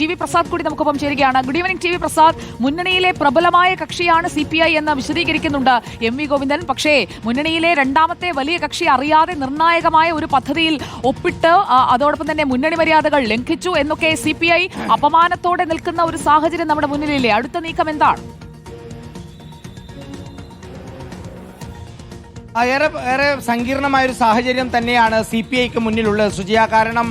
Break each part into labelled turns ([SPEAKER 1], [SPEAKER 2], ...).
[SPEAKER 1] T V Prasad കൂടി നമുക്കൊപ്പം ചേരുകയാണ്. Good evening T V Prasad. മുന്നണിയിലെ പ്രബലമായ കക്ഷിയാണ് സി പി ഐ എന്ന് വിശദീകരിക്കുന്നുണ്ട് എം വി ഗോവിന്ദൻ. പക്ഷേ മുന്നണിയിലെ രണ്ടാമത്തെ വലിയ കക്ഷി അറിയാതെ നിർണായകമായ ഒരു പദ്ധതിയിൽ ഒപ്പിട്ട് അതോടൊപ്പം തന്നെ മുന്നണി മര്യാദകൾ ലംഘിച്ചു എന്നൊക്കെ സി പി ഐ അപമാനത്തോടെ നിൽക്കുന്ന ഒരു സാഹചര്യം നമ്മുടെ മുന്നിലില്ലേ? അടുത്ത നീക്കം എന്താണ്?
[SPEAKER 2] ഏറെ ഏറെ സങ്കീർണമായ ഒരു സാഹചര്യം തന്നെയാണ് സി പി ഐക്ക് മുന്നിലുള്ളത്. സുജിയ കാരണം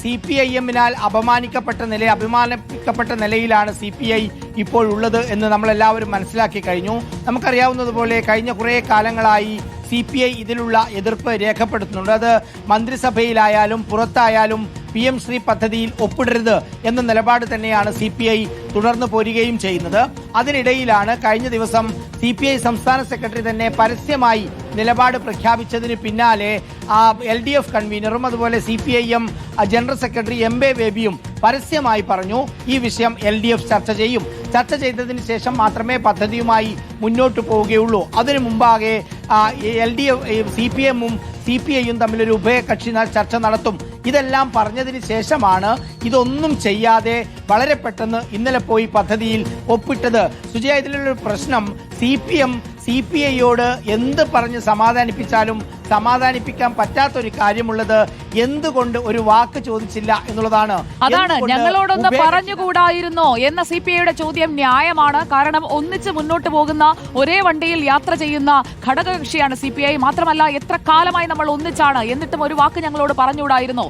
[SPEAKER 2] സി പി ഐ എമ്മിനാൽ അപമാനിക്കപ്പെട്ട നില അഭിമാനിക്കപ്പെട്ട നിലയിലാണ് സി പി ഐ ഇപ്പോൾ ഉള്ളത് എന്ന് നമ്മളെല്ലാവരും മനസ്സിലാക്കി കഴിഞ്ഞു. നമുക്കറിയാവുന്നതുപോലെ കഴിഞ്ഞ കുറേ കാലങ്ങളായി സി പി ഐ ഇതിലുള്ള എതിർപ്പ് രേഖപ്പെടുത്തുന്നുണ്ട്. അത് മന്ത്രിസഭയിലായാലും പുറത്തായാലും പി എം ശ്രീ പദ്ധതിയിൽ ഒപ്പിടരുത് എന്ന നിലപാട് തന്നെയാണ് സി പി ഐ തുടർന്ന് പോരുകയും ചെയ്യുന്നത്. അതിനിടയിലാണ് കഴിഞ്ഞ ദിവസം സി പി ഐ സംസ്ഥാന സെക്രട്ടറി തന്നെ പരസ്യമായി നിലപാട് പ്രഖ്യാപിച്ചതിന് പിന്നാലെ എൽ ഡി എഫ് കൺവീനറും അതുപോലെ C P I M general secretary M A ബേബിയും പരസ്യമായി പറഞ്ഞു ഈ വിഷയം എൽ ഡി എഫ് ചർച്ച ചെയ്യും. ചർച്ച ചെയ്തതിന് ശേഷം മാത്രമേ പദ്ധതിയുമായി മുന്നോട്ട് പോവുകയുള്ളൂ. അതിനു മുമ്പാകെ L D F C P എമ്മും സി പി ഐയും തമ്മിലൊരു ഉഭയകക്ഷി ചർച്ച നടത്തും. ഇതെല്ലാം പറഞ്ഞതിന് ശേഷമാണ് ഇതൊന്നും ചെയ്യാതെ വളരെ പെട്ടെന്ന് ഇന്നലെ പോയി പദ്ധതിയിൽ ഒപ്പിട്ടത്. സുജയ ഇതിലുള്ള പ്രശ്നം C P M C P ഐയോട് എന്ത് പറഞ്ഞ് സമാധാനിപ്പിച്ചാലും സമാധാനിപ്പിക്കാൻ പറ്റാത്തൊരു കാര്യമുള്ളത് എന്തുകൊണ്ട് ഒരു വാക്ക് ചോദിച്ചില്ല എന്നുള്ളതാണ്.
[SPEAKER 1] അതാണ് ഞങ്ങളോടൊന്ന് പറഞ്ഞുകൂടായിരുന്നോ എന്ന സി പി ഐയുടെ ചോദ്യം ന്യായമാണ്. കാരണം ഒന്നിച്ച് മുന്നോട്ട് പോകുന്ന ഒരേ വണ്ടിയിൽ യാത്ര ചെയ്യുന്ന ഘടകകക്ഷിയാണ് സി പി ഐ. മാത്രമല്ല എത്ര കാലമായി നമ്മൾ ഒന്നിച്ചാണ്? എന്നിട്ടും ഒരു വാക്ക് ഞങ്ങളോട് പറഞ്ഞുകൂടായിരുന്നോ.